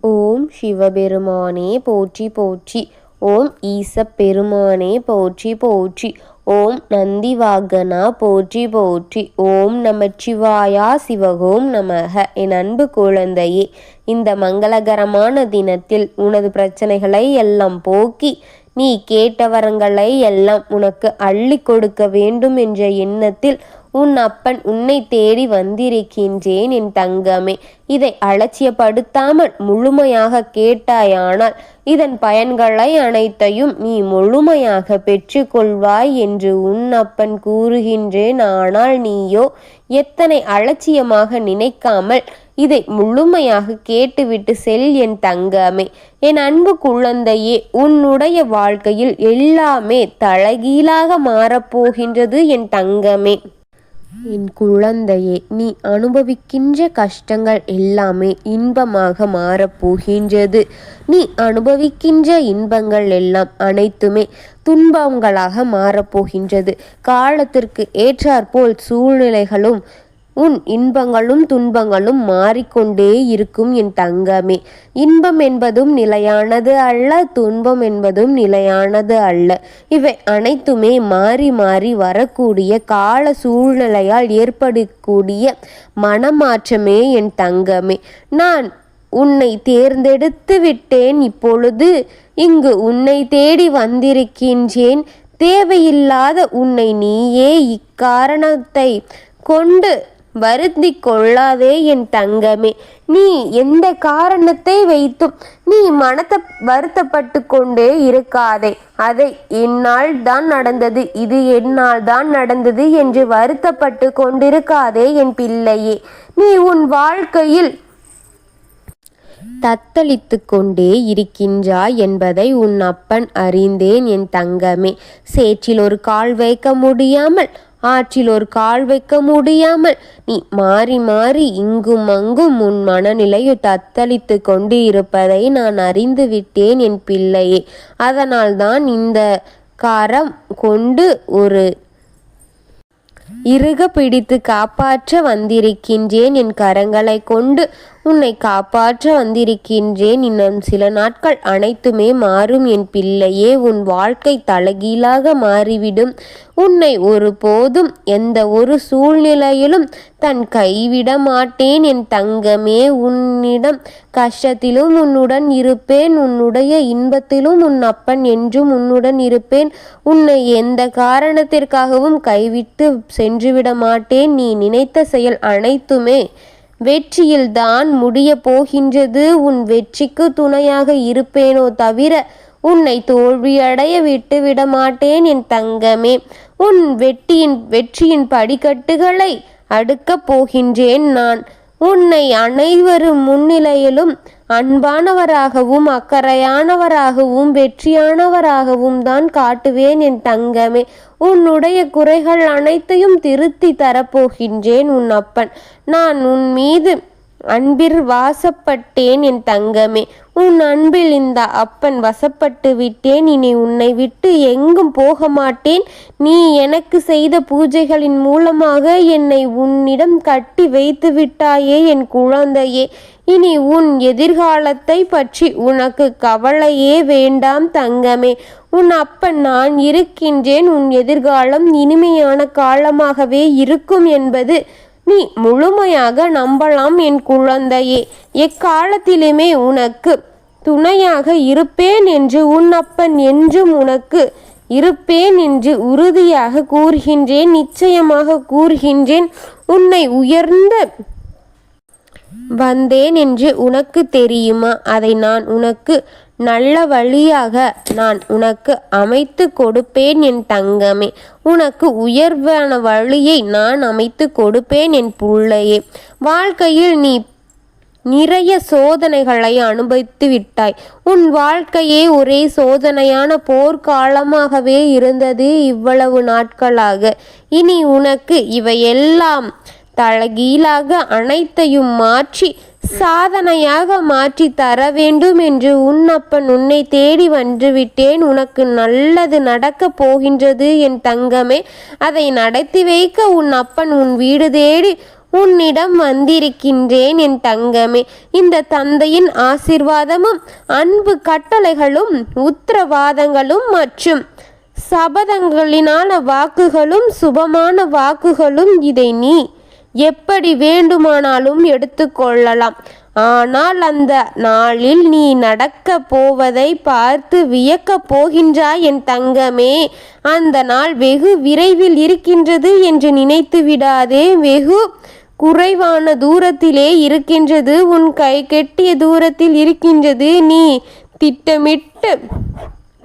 ஓம் சிவபெருமானே போற்றி போற்றி. ஓம் ஈசப்பெருமானே போற்றி போற்றி. ஓம் நந்திவாகனா போற்றி போற்றி. ஓம் நமச்சிவாயா சிவகோம் நமக. என் அன்பு குழந்தையே இந்த மங்களகரமான தினத்தில் உனது பிரச்சனைகளை எல்லாம் போக்கி நீ கேட்ட வரங்களை எல்லாம் உனக்கு அள்ளி கொடுக்க வேண்டும் என்ற எண்ணத்தில் உன் அப்பன் உன்னை தேடி வந்திருக்கின்றேன் என் தங்கமே. இதை அலட்சியப்படுத்தாமல் முழுமையாக கேட்டாயானால் இதன் பயன்களை அனைத்தையும் நீ முழுமையாக பெற்றுக்கொள்வாய் என்று உன் அப்பன் கூறுகின்றேன். ஆனால் நீயோ எத்தனை அலட்சியமாக நினைக்காமல் இதை முழுமையாக கேட்டுவிட்டு செல் என் தங்கமே. என் அன்பு குழந்தையே உன்னுடைய வாழ்க்கையில் எல்லாமே தலகீழாக மாறப்போகின்றது என் தங்கமே. என் குழந்தையே நீ அனுபவிக்கின்ற கஷ்டங்கள் எல்லாமே இன்பமாக மாறப்போகின்றது நீ அனுபவிக்கின்ற இன்பங்கள் எல்லாம் அனைத்துமே துன்பங்களாக மாறப்போகின்றது காலத்திற்கு ஏற்றாற்போல் சூழ்நிலைகளும் உன் இன்பங்களும் துன்பங்களும் மாறிக்கொண்டே இருக்கும் என் தங்கமே. இன்பம் என்பதும் நிலையானது அல்ல துன்பம் என்பதும் நிலையானது அல்ல. இவை அனைத்துமே மாறி மாறி வரக்கூடிய கால சூழ்நிலையால் ஏற்படக்கூடிய மனமாற்றமே என் தங்கமே. நான் உன்னை தேர்ந்தெடுத்து விட்டேன் இப்பொழுது இங்கு உன்னை தேடி வந்திருக்கின்றேன். தேவையில்லாத உன்னை நீயே இக்காரணத்தை கொண்டு வருந்தி கொள்ளாதே என் தங்கமே. நீ எந்த காரணத்தை வைத்தும் நீ மனத்தை வருத்தப்பட்டு கொண்டே இருக்காதே. அதை என்னால் தான் நடந்தது. இது என்னால் தான் நடந்தது என்று வருத்தப்பட்டு கொண்டிருக்காதே என் பிள்ளையே. நீ உன் வாழ்க்கையில் தத்தளித்து கொண்டே இருக்கின்றாய் என்பதை உன் அப்பன் அறிந்தேன் என் தங்கமே. சேற்றில் ஒரு கால் வைக்க முடியாமல் ஆற்றில் ஒரு கால் வைக்க முடியாமல் நீ மாறி மாறி இங்கும் அங்கும் உன் மனநிலையை தத்தளித்து கொண்டு இருப்பதை நான் அறிந்து விட்டேன் என் பிள்ளையே. அதனால்தான் இந்த காரம் கொண்டு ஒரு இறுக பிடித்து காப்பாற்ற வந்திருக்கின்றேன் என் கரங்களை கொண்டு உன்னை காப்பாற்ற வந்திருக்கின்றேன் இன்னும் சில நாட்கள் அனைத்துமே மாறும் என் பிள்ளையே உன் வாழ்க்கை தலகீழாக மாறிவிடும். உன்னை ஒருபோதும் எந்த ஒரு சூழ்நிலையிலும் தன் கைவிட மாட்டேன். என் தங்கமே உன்னிடம் கஷ்டத்திலும் உன்னுடன் இருப்பேன். உன்னுடைய இன்பத்திலும் உன் அப்பன் என்றும் உன்னுடன் இருப்பேன். உன்னை எந்த காரணத்திற்காகவும் கைவிட்டு சென்றுவிட மாட்டேன். நீ நினைத்த செயல் அனைத்துமே வெற்றியில்தான் முடிய போகின்றது. உன் வெற்றிக்கு துணையாக இருப்பேனோ தவிர உன்னை தோல்வியடைய விட்டு விட மாட்டேன் என் தங்கமே. உன் வெற்றியின் வெற்றியின் படிக்கட்டுகளை அடுக்கப் போகின்றேன் நான். உன்னை அனைவரும் முன்னிலையிலும் அன்பானவராகவும் அக்கறையானவராகவும் வெற்றியானவராகவும் தான் காட்டுவேன் என் தங்கமே. உன்னுடைய குறைகள் அனைத்தையும் திருத்தி தரப்போகின்றேன் உன் அப்பன். நான் உன் மீது அன்பிற் வாசப்பட்டேன் என் தங்கமே. உன் அன்பில் இந்த அப்பன் வசப்பட்டு விட்டேன். இனி உன்னை விட்டு எங்கும் போக மாட்டேன் நீ எனக்கு செய்த பூஜைகளின் மூலமாக என்னை உன்னிடம் கட்டி வைத்து விட்டாயே என் குழந்தையே. இனி உன் எதிர்காலத்தை பற்றி உனக்கு கவலையே வேண்டாம் தங்கமே. உன் அப்பன் நான் இருக்கின்றேன். உன் எதிர்காலம் இனிமையான காலமாகவே இருக்கும் என்பது நீ முழுமையாக நம்பலாம் என் குழந்தையே. எக்காலத்திலுமே உனக்கு துணையாக இருப்பேன் என்று உன் அப்பன் என்றும் உனக்கு இருப்பேன் என்று உறுதியாக கூறுகின்றேன் நிச்சயமாக கூறுகின்றேன். உன்னை உயர்ந்த வந்தேன் என்று உனக்கு தெரியுமா? அதை நான் உனக்கு நல்ல வழியாக நான் உனக்கு அமைத்து கொடுப்பேன் என் தங்கமே. உனக்கு உயர்வான வழியை நான் அமைத்து கொடுப்பேன் என் புள்ளையே. வாழ்க்கையில் நீ நிறைய சோதனைகளை அனுபவித்து விட்டாய். உன் வாழ்க்கையே ஒரே சோதனையான போர்க்காலமாகவே இருந்தது இவ்வளவு நாட்களாக. இனி உனக்கு இவையெல்லாம் தலகீழாக அனைத்தையும் மாற்றி சாதனையாக மாற்றி தர வேண்டும் என்று உன்னப்பன் உன்னை தேடி வந்துவிட்டேன். உனக்கு நல்லது நடக்கப் போகின்றது என் தங்கமே. அதை நடத்தி வைக்க உன் அப்பன் உன் வீடு தேடி உன்னிடம் வந்திருக்கின்றேன் என் தங்கமே. இந்த தந்தையின் ஆசிர்வாதமும் அன்பு கட்டளைகளும் உத்தரவாதங்களும் மற்றும் சபதங்களினான வாக்குகளும் சுபமான வாக்குகளும் இதை நீ எப்படி வேண்டுமானாலும் எடுத்துக்கொள்ளலாம் ஆனால் அந்த நாளில் நீ நடக்க போவதை பார்த்து வியக்கப் போகின்றாய் என் தங்கமே. அந்த நாள் வெகு விரைவில் இருக்கின்றது என்று நினைத்து விடாதே. வெகு குறைவான தூரத்திலே இருக்கின்றது. உன் கை கெட்டிய தூரத்தில் இருக்கின்றது. நீ திட்டமிட்டு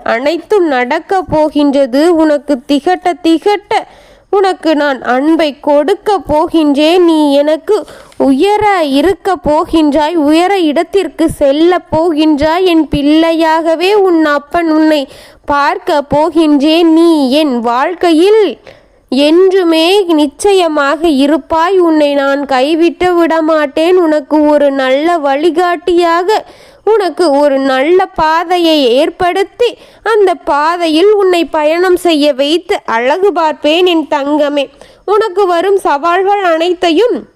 அனைத்தும் நடக்கப் போகின்றது. உனக்கு திகட்ட திகட்ட உனக்கு நான் அன்பை கொடுக்க போகின்றேன் நீ எனக்கு உயர இருக்க போகின்றாய் உயர இடத்திற்கு செல்ல போகின்றாய் என் பிள்ளையாகவே உன் அப்பன் உன்னை பார்க்க போகின்றேன் நீ என் வாழ்க்கையில் என்றுமே நிச்சயமாக இருப்பாய் உன்னை நான் கைவிட்டு விடமாட்டேன் உனக்கு ஒரு நல்ல வழிகாட்டியாக உனக்கு ஒரு நல்ல பாதையை ஏற்படுத்தி அந்த பாதையில் உன்னை பயணம் செய்ய வைத்து அழகு பார்ப்பேன் என் தங்கமே. உனக்கு வரும் சவால்கள் அனைத்தையும்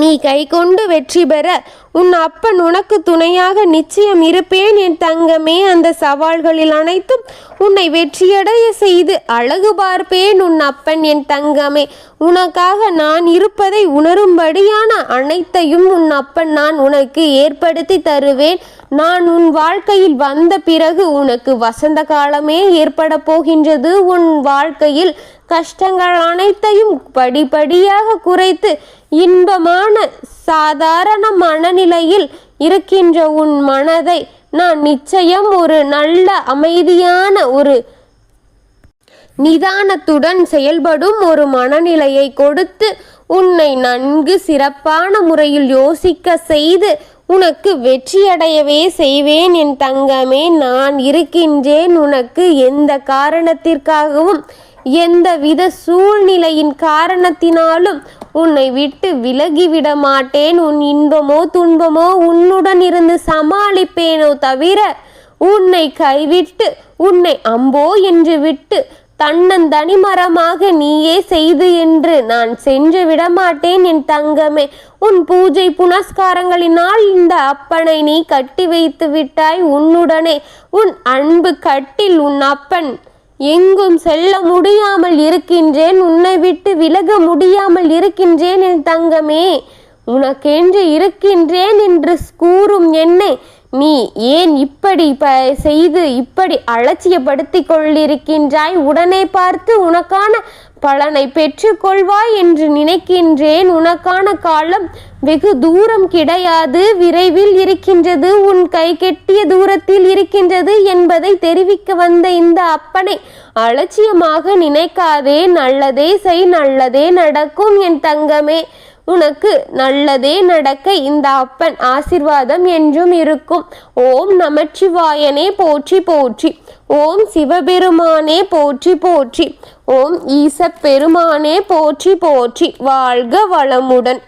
நீ கை கொண்டு வெற்றி பெற. உன் அப்பன் உனக்கு துணையாக நிச்சயம் இருப்பேன். என் தங்கமே அந்த சவால்களில் அனைத்தும் உன்னை வெற்றியடைய செய்து அழகு பார்ப்பேன். உன் அப்பன் என் தங்கமே உனக்காக நான் இருப்பதை உணரும்படியான அனைத்தையும் உன் அப்பன் நான் உனக்கு ஏற்படுத்தி தருவேன். நான் உன் வாழ்க்கையில் வந்த பிறகு உனக்கு வசந்த காலமே ஏற்பட போகின்றது. உன் வாழ்க்கையில் கஷ்டங்கள் அனைத்தையும் படிப்படியாக குறைத்து இன்பமான சாதாரண மனநிலையில் இருக்கின்ற உன் மனதை நான் நிச்சயம் ஒரு நல்ல அமைதியான ஒரு நிதானத்துடன் செயல்படும் ஒரு மனநிலையை கொடுத்து உன்னை நன்கு சிறப்பான முறையில் யோசிக்க செய்து உனக்கு வெற்றியடையவே செய்வேன் என் தங்கமே. நான் இருக்கின்றேன் உனக்கு எந்த காரணத்திற்காகவும் எந்தவித சூழ்நிலையின் காரணத்தினாலும் உன்னை விட்டு விலகிவிட மாட்டேன் உன் இன்பமோ துன்பமோ உன்னுடன் இருந்து சமாளிப்பேனோ தவிர உன்னை கைவிட்டு உன்னை அம்போ என்று விட்டு தன்னந்தனிமரமாக நீயே செய்து என்று நான் சென்று விடமாட்டேன் என் தங்கமே. உன் பூஜை புனஸ்காரங்களினால் இந்த அப்பனை நீ கட்டி வைத்து விட்டாய். உன்னுடனே உன் அன்பு கட்டில் உன் அப்பன் எங்கும் செல்ல முடியாமல் இருக்கின்றேன். உன்னை விட்டு விலக முடியாமல் இருக்கின்றேன் என் தங்கமே. உனக்கென்று இருக்கின்றேன் என்று கூறும் என்னை நீ ஏன் இப்படி ப செய்து இப்படி அலட்சியப்படுத்தி கொள்ளிருக்கின்றாய்? உடனே பார்த்து உனக்கான பலனை பெற்றுக்கொள்வாய் என்று நினைக்கின்றேன். உனக்கான காலம் வெகு தூரம் கிடையாது. விரைவில் இருக்கின்றது. உன் கை கெட்டிய தூரத்தில் இருக்கின்றது என்பதை தெரிவிக்க வந்த இந்த அப்பனை அலட்சியமாக நினைக்காதே. நல்லதே செய் நல்லதே நடக்கும் என் தங்கமே. உனக்கு நல்லதே நடக்க இந்த அப்பன் ஆசிர்வாதம் என்றும் இருக்கும். ஓம் நமச்சிவாயனே போற்றி போற்றி. ஓம் சிவபெருமானே போற்றி போற்றி. ஓம் ஈசப் பெருமானே போற்றி போற்றி. வாழ்க வளமுடன்.